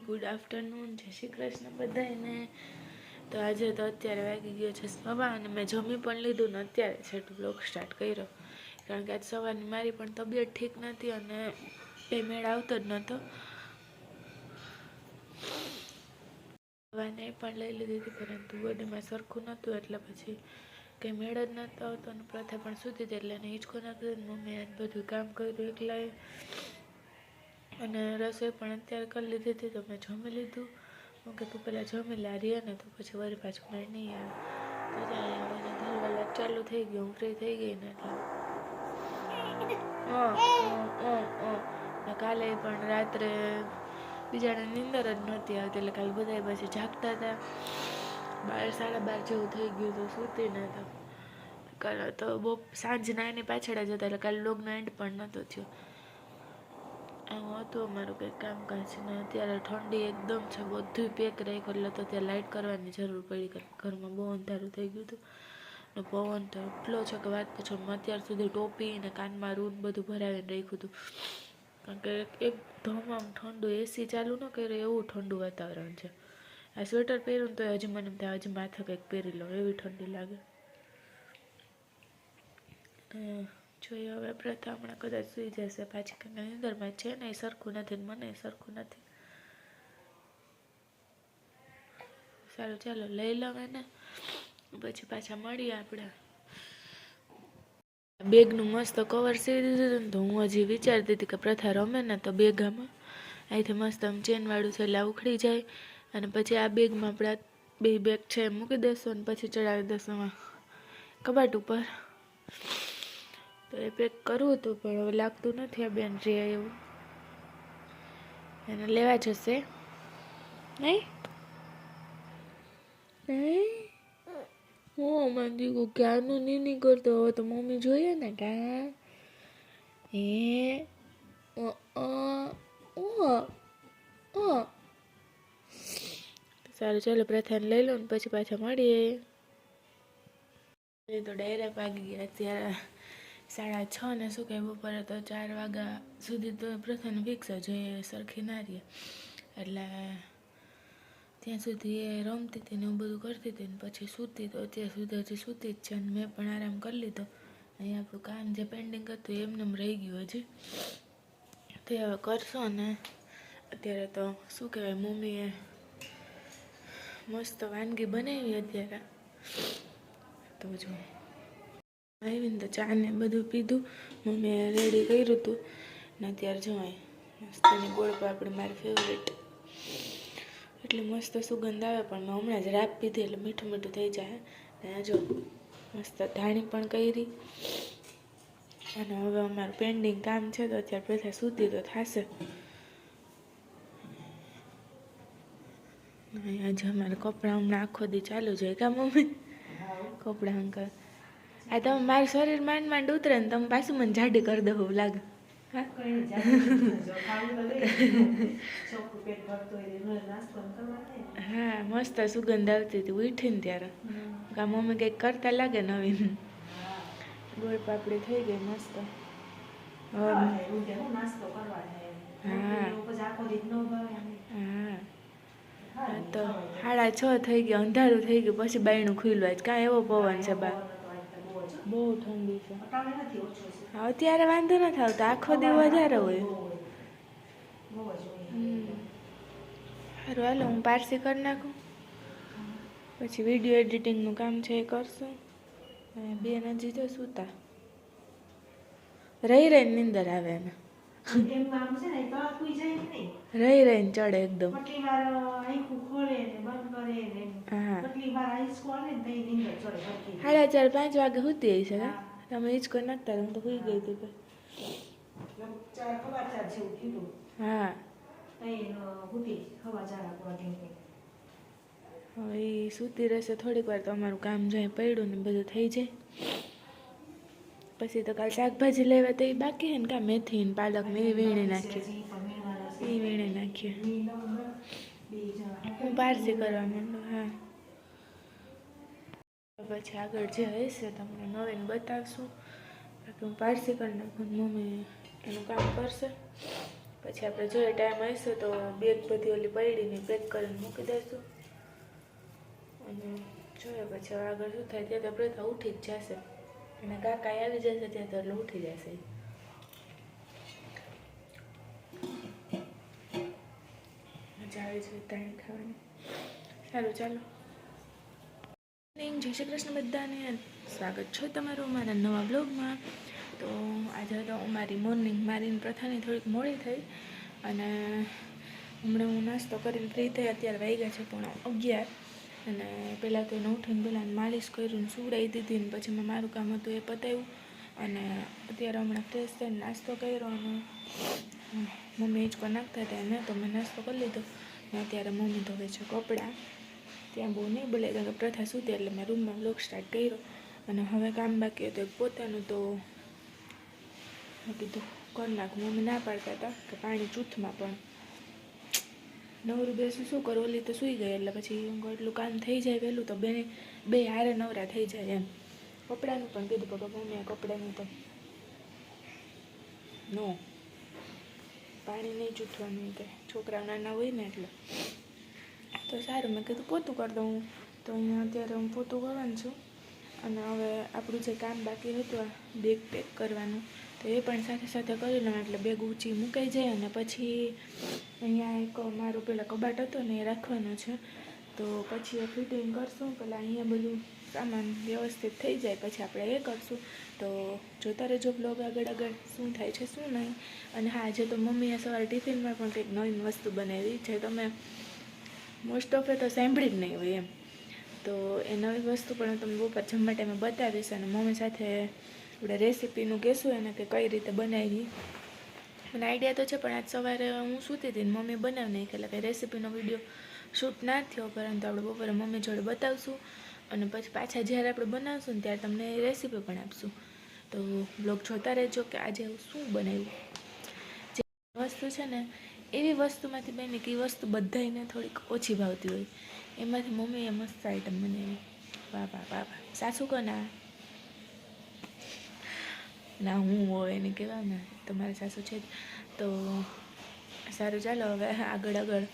Good afternoon, જય શ્રી કૃષ્ણ બધાને તો આજે તો અત્યારે વાગી ગયો છે સવા અને મેં જમી પણ લીધું ને અત્યારે છેટું બ્લોગ સ્ટાર્ટ કર્યો. કારણ કે આજ સવારની મારી પણ તબિયત ઠીક નથી અને એ મેળ આવતો જ નહોતો સવારને પણ લઈ લીધી હતી, પરંતુ બોડીમાં સરખું નહોતું, એટલે પછી કંઈ મેળ જ નહોતો આવતો અને પ્રથા પણ સુધી હતી, એટલે એને હિંચકો મમ્મી મમ્મીએ બધું કામ કર્યું, એકલાએ અને રસોઈ પણ અત્યારે કરી લીધી હતી તો મેં જમી લીધું. હું કે તું પહેલાં જમી લે રીએ ને તો પછી વળી પાછું મેં નહીં આવે. તો ત્યાં આવીને ઘરવાલા ચાલુ થઈ ગયું, હું ફ્રી થઈ ગઈ ને એટલે. ને કાલે પણ રાત્રે બીજાને નીંદર જ નહોતી આવતી એટલે કાલે બધા પછી જાગતા હતા. બાર, સાડા બાર જેવું થઈ ગયું તો સૂતી તો. કાલે તો બહુ સાંજના એની પાછળ જ હતા એટલે કાલે લોગનો એન્ડ પણ નહોતો થયો. આવું હતું અમારું કંઈક કામકાજ ને અત્યારે ઠંડી એકદમ છે બધું પેક રાખ્યું એટલે તો ત્યાં લાઇટ કરવાની જરૂર પડી ઘરમાં બહુ અંધારું થઈ ગયું હતું ને પવન તો એટલો છે કે વાત પૂછો અત્યાર સુધી ટોપી ને કાનમાં રૂન બધું ભરાવીને રાખ્યું હતું. કારણ કે એકદમ આમ ઠંડુ એસી ચાલુ ન કરે એવું ઠંડુ વાતાવરણ છે. આ સ્વેટર પહેર્યું ને તો હજી મને ત્યાં હજી માથે કંઈક પહેરી લઉં, એવી ઠંડી લાગે. જોઈએ. હવે પ્રથા હમણાં કદાચ સુઈ જશે. પાછી કંઈ કે નિંદરમાં છે. ને સરખું નથી મને સરખું નથી. સારું, ચાલો, લઈ લઉં એને. પછી પાછા મળીએ આપણે. બેગનું મસ્ત કવર સીવી દીધું તો હું હજી વિચારતી હતી કે પ્રથા રમે ને તો બેગામાં અહીંથી મસ્ત આમ ચેનવાળું છે એટલે ઉખડી જાય. અને પછી આ બેગમાં આપણે બે બેગ છે મૂકી દેશું અને પછી ચડાવી દેશું કબાટ ઉપર. તો એ પેક કરવું હતું પણ હવે લાગતું નથી આ બેન રે એવું એને લેવા જશે. નહીં? હું મંદી દીકું ક્યારનું નહીં નીકળતો હવે તો મમ્મી જોઈએ ને કા અ સારું ચાલો પ્રથાને લઈ લો ને પછી પાછા મળીએ. તો ડાયરેક્ટ વાગી ગયા અત્યારે. સાડા છ ને શું કહેવું બપોરે તો ચાર વાગ્યા સુધી તો પ્રથમ ફિક્સ જ હોય સરખી ના રહીએ એટલે ત્યાં સુધી એ રમતી હતી ને એવું બધું કરતી હતી ને પછી સૂતી તો અત્યાર સુધી હજી સૂતી જ છે અને મેં પણ આરામ કરી લીધો. અહીંયા આપણું કામ જે પેન્ડિંગ હતું એમને એમ રહી ગયું હજી. તે હવે કરશો ને? અત્યારે તો શું કહેવાય, મમ્મીએ મસ્ત વાનગી બનાવી અત્યારે. તો જો. આવીને તો ચા ને બધું પીધું. મમ્મીએ રેડી કર્યું હતું ને અત્યારે જવાય મસ્તની ગોળ પાપડી મારી ફેવરેટ એટલે મસ્ત સુગંધ આવે પણ મેં હમણાં જ રાત પીધી એટલે મીઠું મીઠું થઈ જાય. ને જો મસ્ત ધાણી પણ કરી. અને હવે અમારું પેન્ડિંગ કામ છે તો અત્યારે બધા સુધી તો થશે. આજે અમારે કપડાં હમણાં આખો દી ચાલુ છે કા મમ્મી? કપડાં અંકલ. આ તમે મારું શરીર માંડ માંડ ઉતરે ને તમે પાછું મને જાડી કરી દો એવું લાગે. હા મસ્ત સુગંધ આવતી હતી ઉઠીને ત્યારે. કા મમ્મી કંઈક કરતા લાગે નવીન? ગોળ પાપડી થઈ ગઈ મસ્ત. હા હા તો સાડા છ થઈ ગયા અંધારું થઈ ગયું પછી બાયણું ખુલ્યું કાંઈ એવો પવન છે બા. બહુ ઠંડી છે. અત્યારે વાંધો નથી આવતો. આખો દિવસ વધારે હોય. સારું હાલો હું પારસી કરી નાખું. પછી વીડિયો એડિટિંગનું કામ છે એ કરશું. અને નજીક તો સૂતા. રહી રહીને નીંદર આવે એને રહી રહીને ચડે એકદમ સાડા ચાર પાંચ વાગે સુતી હશે ને તમે હિંચકો નાખતા હું તો સુઈ ગઈ હતી. હા હવે એ સૂતી રહેશે થોડીક વાર તો અમારું કામ જાય પડ્યું ને બધું થઈ જાય પછી તો કાલ શાકભાજી લેવા તો એ બાકી ને કાં મેથી ને પાલક ને એ વીણી નાખીએ એ વીણી નાખીએ હું પારસી કરવા માંડું, હા. પછી આગળ જે હશે તમને નવીન બતાવશું. બાકી હું પારસી કરી નાખું મમ્મી એનું કામ કરશે. પછી આપણે જોઈએ ટાઈમ હશે તો બેગ બધી ઓલી પડીને પેક કરીને મૂકી દઈશું. અને જોઈએ પછી આગળ શું થાય. ત્યાં તો આપણે ઉઠી જ જશે. અને કાકા આવી જશે ત્યાં તો એટલે ઉઠી જશે. મજા આવે છે તાણી ખાવાની. સારું, ચાલો. જય શ્રી કૃષ્ણ બધાને. સ્વાગત છે તમારું મારા નવા બ્લોગમાં. તો આજે તો મારી મોર્નિંગ મારી પ્રથાની થોડીક મોડી થઈ અને હમણાં હું નાસ્તો કરીને ફ્રી થઈ અત્યારે વાગ્યા છે પણ અગિયાર. અને પહેલાં તો એને ઉઠીને પહેલાં માલિશ કર્યું ને સુવડાવી દીધી ને પછી મેં મારું કામ હતું એ પતાવ્યું. અને અત્યારે હમણાં ફ્રેશ થઈને નાસ્તો કર્યો અને મમ્મી હિંચકો નાખતા હતા એને, તો મેં નાસ્તો કરી લીધો. ને અત્યારે મમ્મી ધોવે છે કપડાં. ત્યાં બહુ નહીં બોલે, કારણ કે પ્રથા સુધી એટલે મેં રૂમમાં બ્લોગ સ્ટાર્ટ કર્યો. અને હવે કામ બાકી હતું પોતાનું, તો મેં કીધું, કરી નાખું. મમ્મી ના પાડતા હતા, કે પાણી જૂથમાં પણ નવરું બેસું, શું કરું ઓલી તો સૂઈ ગઈ, એટલે પછી હું એટલું કામ થઈ જાય વહેલું તો બે બે હારે નવરા થઈ જાય એમ. કપડાનું પણ કીધું, પપ્પા મમ્મીએ કપડાનું તો નો. પાણી નહીં ચૂંટવાનું કે છોકરા નાના હોય ને એટલે. તો સારું, મેં કીધું, પોતું કરી દઉં તો અહીંયા અત્યારે હું પોતું કરવાનું છું. અને હવે આપણું જે કામ બાકી હતું આ બેગ પેક કરવાનું તો એ પણ સાથે સાથે કરી લઉં, એટલે બેગ ઊંચી મૂકાઈ જાય અને પછી અહીંયા એક મારું પેલા કબાટ હતો ને એ રાખવાનો છે. તો પછી એ ફિટિંગ કરશું પહેલાં અહીંયા બધું સામાન વ્યવસ્થિત થઈ જાય, પછી આપણે એ કરશું. તો જોતા રહેજો બ્લોગ આગળ આગળ શું થાય છે, શું નહીં. અને હા આજે તો મમ્મીએ સવારે ટિફિનમાં પણ કંઈક નવીન વસ્તુ બનાવી, જે તમે મોસ્ટ ઓફ એ તો સાંભળી જ નહીં હોય એમ. તો એ નવી વસ્તુ પણ હું તમને બપોર જમવા ટાઈમે બતાવીશ અને મમ્મી સાથે આપણે રેસીપીનું કહેશું એને કે કઈ રીતે બનાવી મને આઈડિયા તો છે, પણ આજ સવારે હું સૂતી હતી મમ્મી બનાવી નાખી, એટલે કંઈ રેસીપીનો વીડિયો શૂટ ના થયો, પરંતુ આપણે બપોરે મમ્મી જોડે બતાવશું અને પછી પાછા જ્યારે આપણે બનાવશું ને ત્યારે તમને રેસીપી પણ આપશું. તો બ્લોગ જોતા રહેજો કે આજે હું શું બનાવ્યું. જે વસ્તુ છે ને, એવી વસ્તુમાંથી બની કે એ વસ્તુ બધાને થોડીક ઓછી ભાવતી હોય. એમાંથી મમ્મીએ મસ્ત આઈટમ બનાવી. વાહ વાહ વાહ વાહ. સાસુ કોના? ના, હું હોય, એને કહેવાય ને, તમારી સાસુ છે તો સારું, ચાલો, હવે આગળ આગળ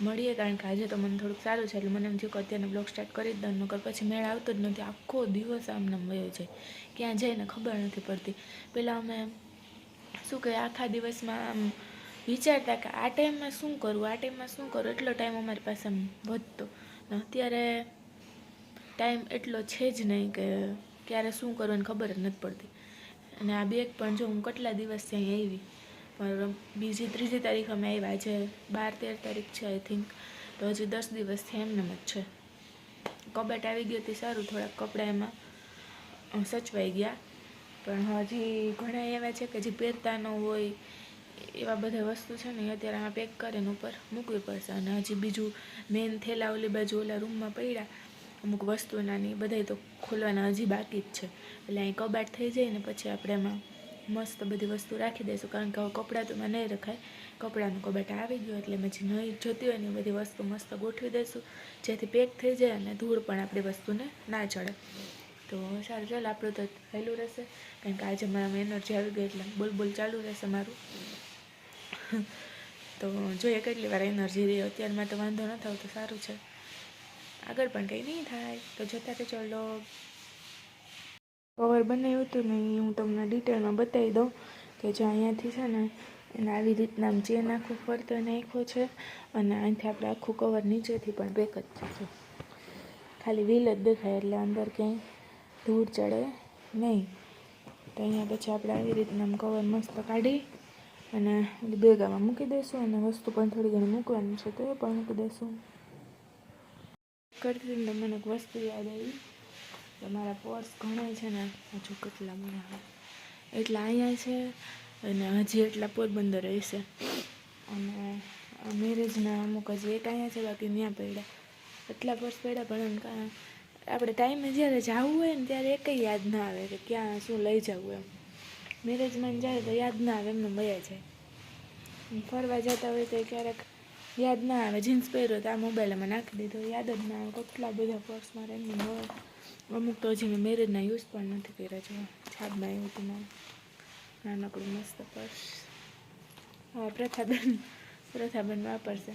મળીએ, કારણ કે આજે તો મને થોડુંક સારું છે, એટલે મને એમ થયું કે અત્યારનો બ્લોગ સ્ટાર્ટ કરી જ દઉં, નકર પછી મેળ આવતો જ નથી. આખો દિવસ આમ વયો જાય. ક્યાં જાય ને ખબર નથી પડતી. પહેલાં અમે શું કહે આખા દિવસમાં આમ વિચારતા કે આ ટાઈમમાં શું કરવું આ ટાઈમમાં શું કરવું એટલો ટાઈમ અમારી પાસે આમ વધતો. ને અત્યારે ટાઈમ એટલો છે જ નહીં કે ક્યારે શું કરવાનું ખબર જ નથી પડતી. અને આ બેગ પણ જો હું કેટલા દિવસથી અહીં આવી, પણ બીજી ત્રીજી તારીખ અમે આવ્યા આજે બાર તેર તારીખ છે આઈ થિંક તો હજી દસ દિવસથી એમને જ છે. કબાટ આવી ગયો હતી સારું, થોડાક કપડાં એમાં સચવાઈ ગયા. પણ હજી ઘણા એવા છે કે જે પહેરતા ન હોય, એવા બધા વસ્તુ છે ને અત્યારે આમાં પેક કરીને ઉપર મૂકવી પડશે. અને હજી બીજું મેન થેલા ઓલી બાજુ ઓલા રૂમમાં પડ્યા અમુક વસ્તુના ને એ બધાય તો ખોલવાના હજી બાકી જ છે. એટલે અહીં કબાટ થઈ જાય ને પછી આપણે એમાં મસ્ત બધી વસ્તુ રાખી દઈશું. કારણ કે હવે કપડાં તો એમાં નહીં રખાય. કપડાનું કબાટ આવી ગયું એટલે મેં જે નહીં જોતી હોય ને બધી વસ્તુ મસ્ત ગોઠવી દઈશું. જેથી પેક થઈ જાય અને ધૂળ પણ આપણી વસ્તુને ના ચડે. તો સારું, ચાલો આપણું તો થયેલું રહેશે. કારણ કે આજે મારામાં એનર્જી આવી ગઈ એટલે બોલ ચાલુ રહેશે મારું. તો જોઈએ કેટલી વાર એનર્જી રહી. અત્યારમાં તો વાંધો ન થાવ તો સારું છે. આગળ પણ કંઈ નહીં થાય. તો જતા તે ચલો કવર બનાવ્યું હતું ને હું તમને ડિટેલમાં બતાવી દઉં કે જો અહીંયાથી છે ને, એને આવી રીતના આમ ચેન આખું ફરતો નાખ્યો છે અને અહીંથી આપણે આખું કવર નીચેથી પણ બેક જ થશે ખાલી વ્હીલ જ દેખાય એટલે અંદર ક્યાંય ધૂળ ચડે નહીં. તો અહીંયા પછી આપણે આવી રીતના આમ કવર મસ્ત કાઢી અને બેગામાં મૂકી દઈશું અને વસ્તુ પણ થોડી ઘણી મૂકવાની છે તો એ પણ મૂકી દઈશું. કરતી ને મને એક વસ્તુ યાદ આવી તમારા પોર્સ ઘણા છે ને હજુ કેટલા મને એટલા અહીંયા છે અને હજી એટલા પોરબંદર રહેશે. અને મેરેજના અમુક હજી એક અહીંયા છે, બાકી ત્યાં પડ્યા. એટલા પર્સ પડ્યા પણ એમ આપણે ટાઈમે જ્યારે જવું હોય ને ત્યારે એકય યાદ ના આવે કે ક્યાં શું લઈ જવું એમ. મેરેજમાં જાય તો યાદ ના આવે એમને વયા જાય. ફરવા જતા હોય તો ક્યારેક યાદ ના આવે. જીન્સ પહેર્યો તો આ મોબાઈલમાં નાખી દીધો. યાદ જ ના આવે. કેટલા બધા પર્સ મારે એમને હોય અમુક તો હજી મેં મેરેજના યુઝ પણ નથી કર્યા. છે છાપમાં એવું હતું મારું. નાનકડું મસ્ત પર્સ હા પ્રથાબેન પ્રથાબેન વાપરશે.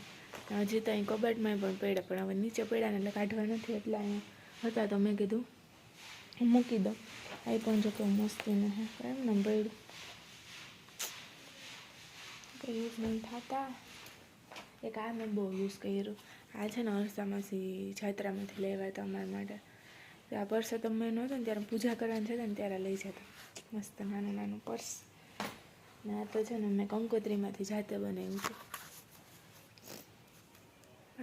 હજી તો અહીં કબાટમાં પણ પડ્યા, પણ હવે નીચે પડ્યા ને એટલે કાઢવા નથી. એટલે અહીંયા હતા તો મેં કીધું હું મૂકી દઉં. એ પણ જો કે મસ્તીનું હે. એમ ને પડ્યું યુઝ નહીં થતા. એક આ મેં બહુ યુઝ કર્યું. આ છે ને અરસામાંથી, જાત્રામાંથી લેવા હતા અમારા માટે. આ પર્સ તો મેં નહોતું ને ત્યારે પૂજા કરવાની છે ને ત્યારે લઈ જતા. મસ્ત નાનું નાનું પર્સ ને આ તો છે ને મેં કંકોત્રીમાંથી જાતે બનાવ્યું છે.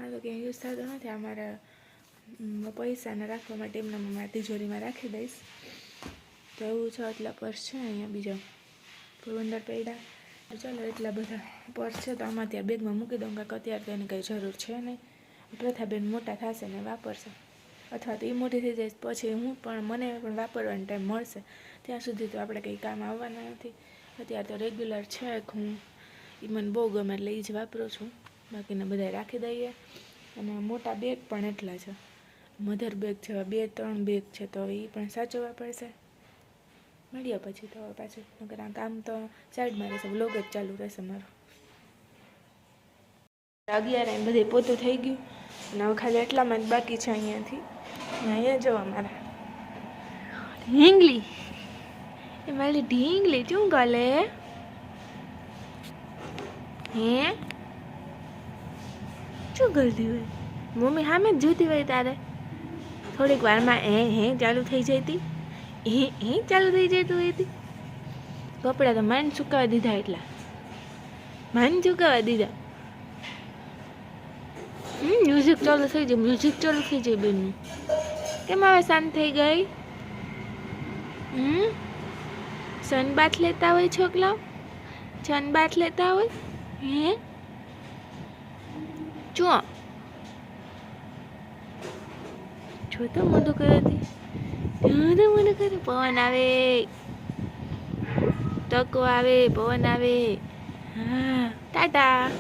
આ તો ક્યાંય યુઝ થતો નથી. આ પૈસાને રાખવા માટે એમને હું મારા તિજોરીમાં રાખી દઈશ. તો એવું છે એટલા પર્સ છે અહીંયા બીજા. પોરબંદર પડ્યા. તો ચાલો એટલા બધા પર્સ છે તો આમાં ત્યાં બેગમાં મૂકી દઉં કાંક અત્યારે એની કંઈ જરૂર છે નહીં. પ્રથાબેન મોટા થશે ને વાપરશે. અથવા તો એ મોટી થઈ જાય, પછી હું પણ મને પણ વાપરવાનો ટાઈમ મળશે. ત્યાં સુધી તો આપણે કંઈ કામ આવવાના નથી. અત્યારે તો રેગ્યુલર છે હું. એ મને બહુ ગમે એટલે એ જ વાપરું છું. બાકીને બધા રાખી દઈએ. અને મોટા બેગ પણ એટલા છે. મધર બેગ છે, બે ત્રણ બેગ છે તો એ પણ સાચવવા પડશે. મળીએ પછી તો પાછું. નકર કામ તો સાઈડમાં રહેશે બ્લોગ જ ચાલુ રહેશે મારો. અગિયાર એમ બધે પોતું થઈ ગયું. અને ખાલી એટલામાં જ બાકી છે અહીંયાથી. અહીંયા જો અમારા ઢીંગલી. એ મારી ઢીંગલી શું ગલે? હે? શું કરતી હોય? મમ્મી સામે જ જોતી હોય તારે. થોડીક વારમાં હે હે, ચાલુ થઈ જતી હે હે ચાલુ થઈ જતું હોય તી કપડાં તો માન સુકાવા દીધા એટલા. માન સુકાવા દીધા. હમ મ્યુઝિક ચાલુ થઈ જાય મ્યુઝિક ચાલુ થઈ જાય બેનનું. કેમ હવે શાંત થઈ ગઈ? હમ સનબાથ લેતા હોય છોકરાઓ સનબાથ લેતા હોય? હે? જો જોતો મોઢું કરે જો કરે પવન આવે. તકો આવે, પવન આવે. હા, ટાટા.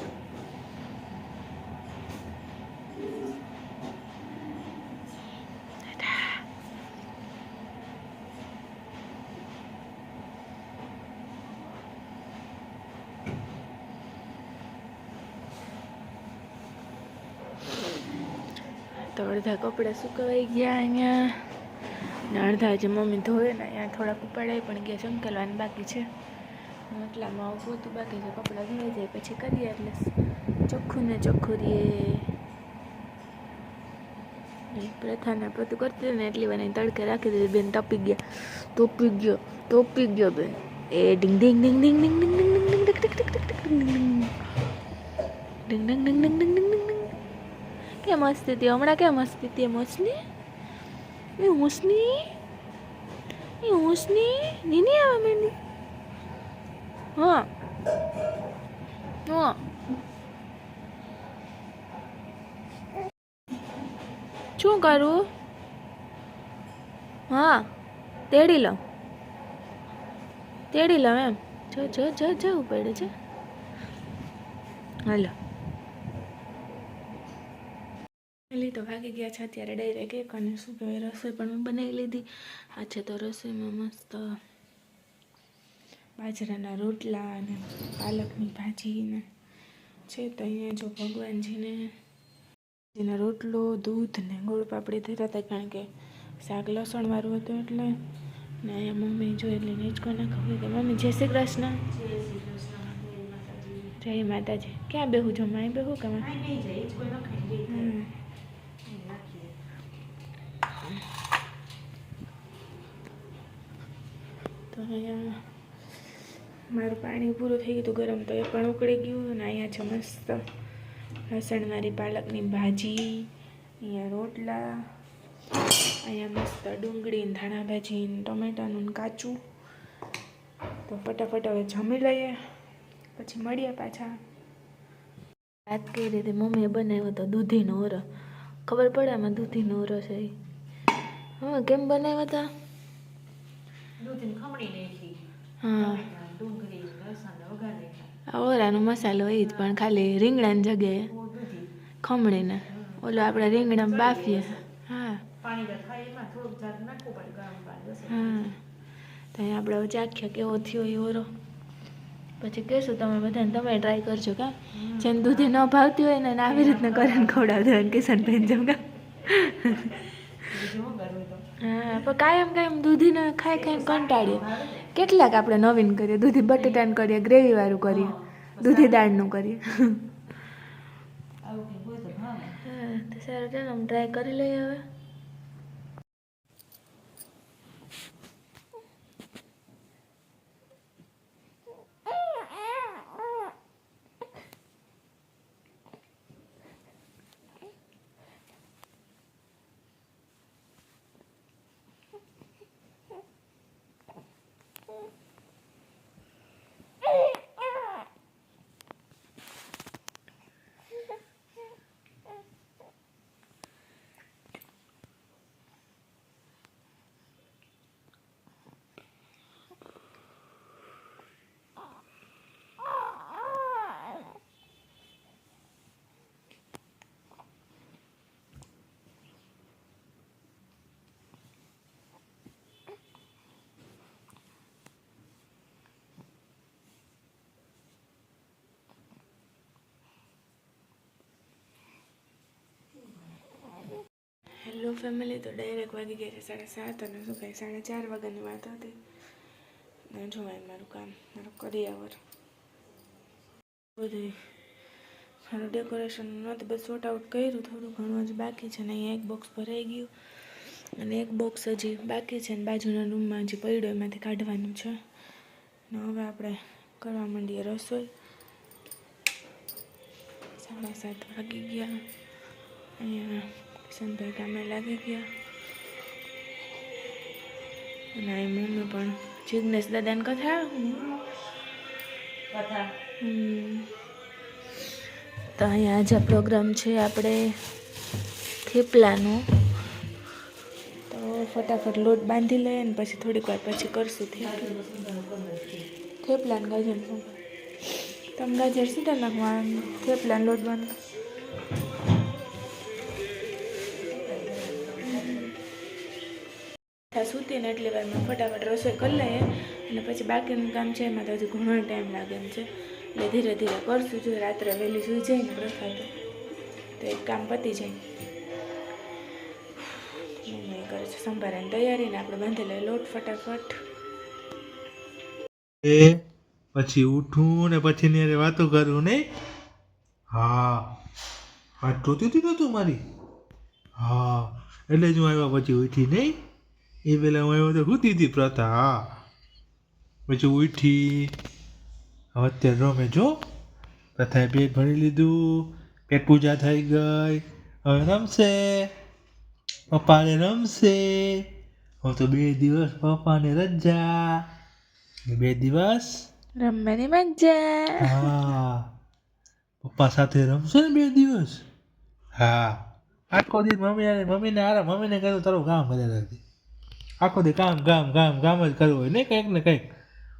તો અડધા કપડાં સુકવાઈ ગયા અહીંયા. ને અડધા જે મમ્મી ધોવે ને અહીંયા થોડાક ઉપાડાય પણ ગયા સંકલવાનું બાકી છે એટલામાં આવું પોતું બાકી છે કપડાં ધોઈ જાય પછી કરીએ એટલે ચોખ્ખું ને ચોખ્ખું રીએ પ્રથાને પોતું કરતી ને એટલી વાર તડકે રાખી દીધી બેન તપી ગયા તોપી ગયો તોપી ગયો બેન એ ડિંગ ડિંગ ડિંગ ડિંગ ડિંગ ડિંગ ડિંગ ડિંગ ડિંગ ડિંગ ડિંગ ડિંગ ડિંગ ડિંગ ડિંગ ડિંગ કેમ હસતી હતી હમણાં કેમ મસ્તી હતી હસની એ હુસની એ હુસની નીની આવે મેંદી હા. હા. શું કરું? હા. તેડી લઉં. તેડી લઉં એમ. જો જો જો જવું પડે છે. હાલો. પેલી તો ભાગી ગયા છે અત્યારે ડાયરેક્ટ એક અને શું કહેવાય રસોઈ પણ મેં બનાવી લીધી. આજે તો રસોઈમાં મસ્ત બાજરાના રોટલા અને પાલકની ભાજી ને છે તો અહીંયા જો ભગવાનજીને જેના રોટલો દૂધ ને ગોળ પાપડી ધર્યા હતા કારણ કે શાક લસણવાળું હતું એટલે ને અહીંયા મમ્મી જો એટલે નીચકો નાખવું કે મમ્મી જય શ્રી કૃષ્ણ. જય માતાજી. ક્યાં બેહું જમા માય બેહું કે હમ તો અહીંયા મારું પાણી પૂરું થઈ ગયું હતું ગરમ, તો એ પણ ઉકળી ગયું અને અહીંયા છે મસ્ત લસણવાળી પાલકની ભાજી, અહીંયા રોટલા, અહીંયા મસ્ત ડુંગળી ધાણા ભાજી ટમેટાનું કાચું તો ફટાફટ હવે જમી લઈએ, પછી મળીએ પાછા. વાત કઈ રીતે મમ્મીએ બનાવ્યો તો દૂધીનો ઓરો. ખબર પડે આમાં દૂધીનો ઓરો છે હા, કેમ બનાવ્યો હતા દૂધની ખમણી નાખી હા ડુંગળી લસણ વઘાર નાખ્યા આ ઓરાનો મસાલો એ જ પણ ખાલી રીંગણાની જગ્યાએ ખમણીને. ઓલો આપણે રીંગણા બાફીએ. હા. પાણી થાય એમાં થોડુંક જાત નાખવું પડે ગરમ પાણી હા. ત્યાં આપણે ચાખ્યા કેવો થયો એ ઓરો. પછી કહેશું તમે બધાને તમે ટ્રાય કરજો કા. જેને દૂધી ન ભાવતી હોય ને આવી રીતના કરીને ખવડાવજો અને કિશનભાઈ જેમ કા. બીજું શું કરવું તો હા પણ કાયમ કાયમ દૂધીને ખાઈ ખાઈને કંટાળીએ. કેટલાક આપણે નવીન કરીએ દૂધી બટેટાનું કરીએ ગ્રેવી વાળું કરીએ દૂધી દાળનું કરીએ. સારું ચાલો આમ ટ્રાય કરી લઈએ હવે. હેલો ફેમિલી તો ડાયરેક્ટ વાગી ગયા છે સાડા સાત અને શું કહે સાડા ચાર વાગ્યાની વાત હતી. ને જોવાય મારું કામ, મારું કરિયાવર બધું મારું ડેકોરેશન નહોતું બસ શોર્ટ આઉટ કર્યું, થોડું ઘણું હજી બાકી છે ને અહીંયા એક બોક્સ ભરાઈ ગયું. અને એક બોક્સ હજી બાકી છે ને બાજુના રૂમમાં હજી પડ્યો, એમાંથી કાઢવાનું છે. ને હવે આપણે કરવા માંડીએ રસોઈ. સાડા સાત વાગી ગયા. અહીંયા કિશનભાઈ કામે લાગી ગયા અને અહીં મમ્મી પણ જિગ્નેશ દાદાની કથા કથા. તો અહીંયા આજે પ્રોગ્રામ છે આપણે થેપલાનો તો ફટાફટ લોટ બાંધી લઈએ ને પછી થોડીક વાર પછી કરશું થેપલા થેપલા ને ગાજર તમે ગાજર સીધા નાખવાનું થેપલાને લોટ બાંધ સૂતીને એટલી વારમાં ફટાફટ રસોઈ કરી લઈએ. અને પછી બાકીનું કામ છે, એમાં તો હજુ ઘણો ટાઈમ લાગે એમ છે. એટલે ધીરે ધીરે કરશું, જો રાત્રે વહેલી સુઈ જાય ને પ્રથા તો એક કામ પતી જાય. મમ્મી કરે છે સંભારાની તૈયારી ને આપણે બાંધી લઈએ લોટ ફટાફટ. એ પછી ઉઠું ને પછી ને વાતો કરું નહીં હા. વાત જોતી હતી ને તું મારી? હા. એટલે જ હું આવ્યા પછી ઉઠી નહીં? એ પેલા હું આવ્યો તો સૂતી હતી પ્રથા. હા પછી ઉઠી. હવે અત્યારે રમે જો. પ્રથાએ પેટ ભરી લીધું. પેટ પૂજા થઈ ગઈ. હવે રમશે. પપ્પાને રમશે. હવે તો બે દિવસ પપ્પાને રજા. બે દિવસ? રમવાની મજા. હા. પપ્પા સાથે રમશે ને બે દિવસ? હા. આખો દિવસ મમ્મી મમ્મીને આરા મમ્મીને કહ્યું તારું કામ કર્યા રાખજે આખો દી કામ કામ કામ કામ જ કરવું હોય. ને કંઈક ને કંઈક.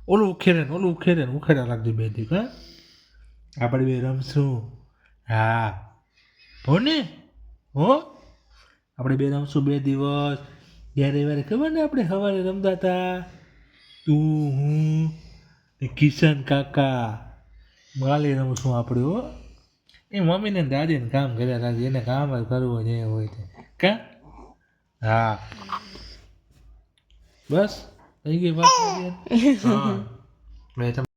ઓલું ઉખેરે ને ઓલું ઉખેરે ને ઉખેરા રાખજો બે દીક હા? આપણે બે રમશું. હા. હો ને? હો? આપણે બે રમશું બે દિવસ. ત્યારે વારે ખબર ને આપણે સવારે રમતા હતા? તું, હું ને કિશન કાકા. માલી રમશું આપણે, હો. એ મમ્મીને દાદીને કામ કર્યા રાખજે. એને કામ જ કરવું જે હોય તે. કા? હા. બસ? થઈ ગઈ વાત હા. મેં તમને